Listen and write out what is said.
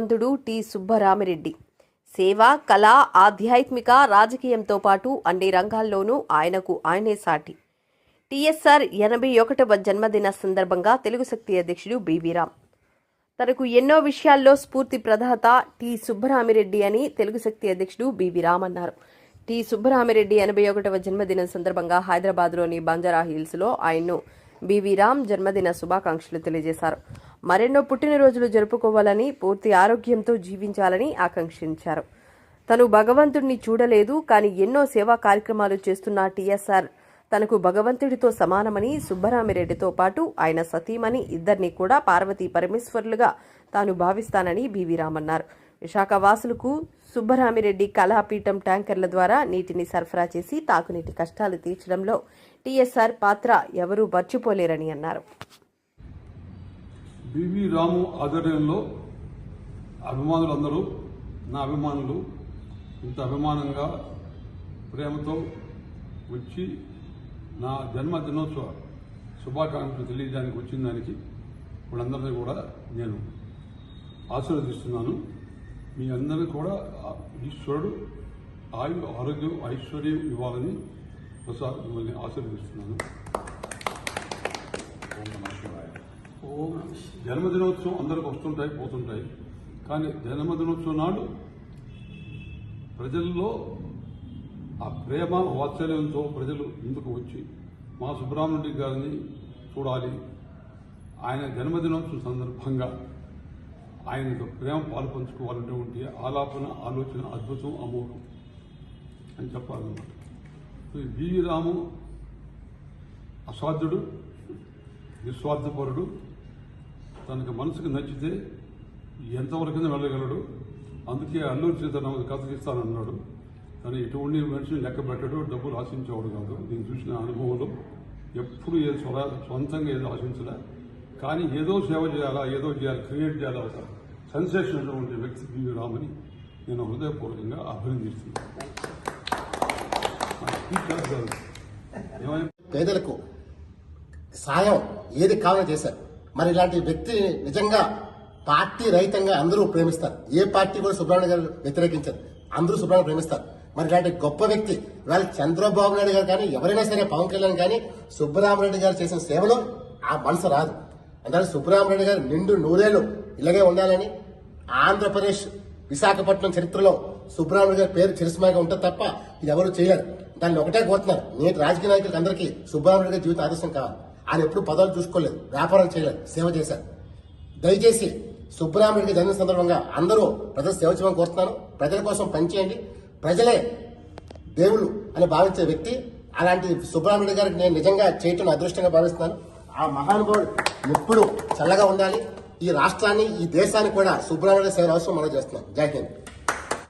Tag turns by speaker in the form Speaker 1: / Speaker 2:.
Speaker 1: భగవంతుడు టి. సుబ్బరామిరెడ్డి. సేవ కళ ఆధ్యాత్మిక రాజకీయంతో పాటు అన్ని రంగాల్లోనూ ఆయనకు ఆయనే సాటి. టీఎస్ఆర్ ఎనభై ఒకటవ జన్మదిన సందర్భంగా తెలుగు శక్తి అధ్యక్షుడు బీవీరామ్ తనకు ఎన్నో విషయాల్లో స్ఫూర్తి ప్రదాత టి. సుబ్బరామిరెడ్డి అని తెలుగు శక్తి అధ్యక్షుడు బీవీరామ్ అన్నారు. టి. సుబ్బరామిరెడ్డి ఎనభై ఒకటవ జన్మదినం సందర్భంగా హైదరాబాద్లోని బంజారా హిల్స్లో ఆయన్ను బీవీరామ్ రామ్ జన్మదిన శుభాకాంక్షలు తెలియజేశారు. మరెన్నో పుట్టినరోజులు జరుపుకోవాలని పూర్తి ఆరోగ్యంతో జీవించాలని ఆకాంక్షించారు. తను భగవంతుడిని చూడలేదు కానీ ఎన్నో సేవా కార్యక్రమాలు చేస్తున్న టీఎస్ఆర్ తనకు భగవంతుడితో సమానమని సుబ్బరామిరెడ్డితో పాటు ఆయన సతీమణి ఇద్దరిని కూడా పార్వతీ పరమేశ్వరులుగా తాను భావిస్తానని బీవీ రామన్నారు. విశాఖ వాసులకు సుబ్బరామిరెడ్డి కళాపీఠం ట్యాంకర్ల ద్వారా నీటిని సరఫరా చేసి తాగునీటి కష్టాలు తీర్చడంలో టీఎస్ఆర్ పాత్ర ఎవరూ మర్చిపోలేరని అన్నారు.
Speaker 2: బివి రాము ఆధ్వర్యంలో అభిమానులందరూ నా అభిమానులు ఇంత అభిమానంగా ప్రేమతో వచ్చి నా జన్మదినోత్సవ శుభాకాంక్షలు తెలియజేయడానికి వచ్చిన దానికి వాళ్ళందరినీ కూడా నేను ఆశీర్వదిస్తున్నాను. మీ అందరినీ కూడా ఈశ్వరుడు ఆయు ఆరోగ్యం ఐశ్వర్యం ఇవ్వాలని ప్రసాద్ మిమ్మల్ని ఆశీర్వదిస్తున్నాను. ఓం జన్మదినోత్సవం అందరికి వస్తుంటాయి పోతుంటాయి. కానీ జన్మదినోత్సవం నాడు ప్రజల్లో ఆ ప్రేమ వాత్సల్యంతో ప్రజలు ముందుకు వచ్చి మా సుబ్రహ్మణ్య గారిని చూడాలి. ఆయన జన్మదినోత్సవం సందర్భంగా ఆయనతో ప్రేమ పాలు పంచుకోవాలనేటువంటి ఆలాపన ఆలోచన అద్భుతం అమోఘం అని చెప్పాలన్నమాట. ఈ బివి రాము అసాధ్యుడు నిస్వార్థపరుడు తనకు మనసుకు నచ్చితే ఎంతవరకైనా వెళ్ళగలడు. అందుకే అల్లూరు సీతారామన్ కథ ఇస్తానన్నాడు కానీ ఎటువంటి మనిషిని లెక్క పెట్టడు డబ్బులు ఆశించేవాడు కాదు. నేను చూసిన అనుభవంలో ఎప్పుడు ఏదో స్వర సొంతంగా ఏదో ఆశించలే. కానీ ఏదో సేవ చేయాలా ఏదో చేయాలి క్రియేట్ చేయాలా ఒక సెన్సేషన్ ఉన్నటువంటి వ్యక్తి బివి రామని నేను హృదయపూర్వకంగా అభినందిస్తున్నాను.
Speaker 3: పేదలకు సాయం ఏది కావాలో చేశారు. మరి ఇలాంటి వ్యక్తి నిజంగా పార్టీ రహితంగా అందరూ ప్రేమిస్తారు. ఏ పార్టీ కూడా సుబ్రహ్మణ్య గారు వ్యతిరేకించారు. అందరూ సుబ్రహ్మణ్య ప్రేమిస్తారు. మరి ఇలాంటి గొప్ప వ్యక్తి ఇవాళ చంద్రబాబు నాయుడు గారు కానీ ఎవరైనా సరే పవన్ కళ్యాణ్ కానీ సుబ్బరామరెడ్డి గారు చేసిన సేవలో ఆ మనసు రాదు. అందుకని సుబ్బరామరెడ్డి గారు నిండు నూరేళ్ళు ఇలాగే ఉండాలని ఆంధ్రప్రదేశ్ విశాఖపట్నం చరిత్రలో సుబ్బరామరెడ్డి గారి పేరు చిరస్మాగా ఉంటుంది తప్ప ఇది ఎవరు చేయలేరు. దాన్ని ఒకటే కోరుతున్నారు. నేటి రాజకీయ నాయకులకు అందరికీ సుబ్బరామరెడ్డి గారి జీవిత ఆదర్శం కావాలి. ఆయన ఎప్పుడు పదాలు చూసుకోలేదు వ్యాపారాలు చేయలేదు సేవ చేశారు దయచేసి సుబ్బరామరెడ్డి జన్మ సందర్భంగా అందరూ ప్రజలు సేవ చేయమని కోరుతున్నాను. ప్రజల కోసం పనిచేయండి. ప్రజలే దేవుళ్ళు అని భావించే వ్యక్తి అలాంటి సుబ్బరామరెడ్డి గారికి నేను నిజంగా చేయటం అదృష్టంగా భావిస్తున్నాను. ఆ మహానుభావుడు ఎప్పుడు చల్లగా ఉండాలి. ఈ రాష్ట్రాన్ని ఈ దేశాన్ని కూడా సుబ్బరామరెడ్డి సేవ అవసరం మనం చేస్తున్నాం. జై హింద్.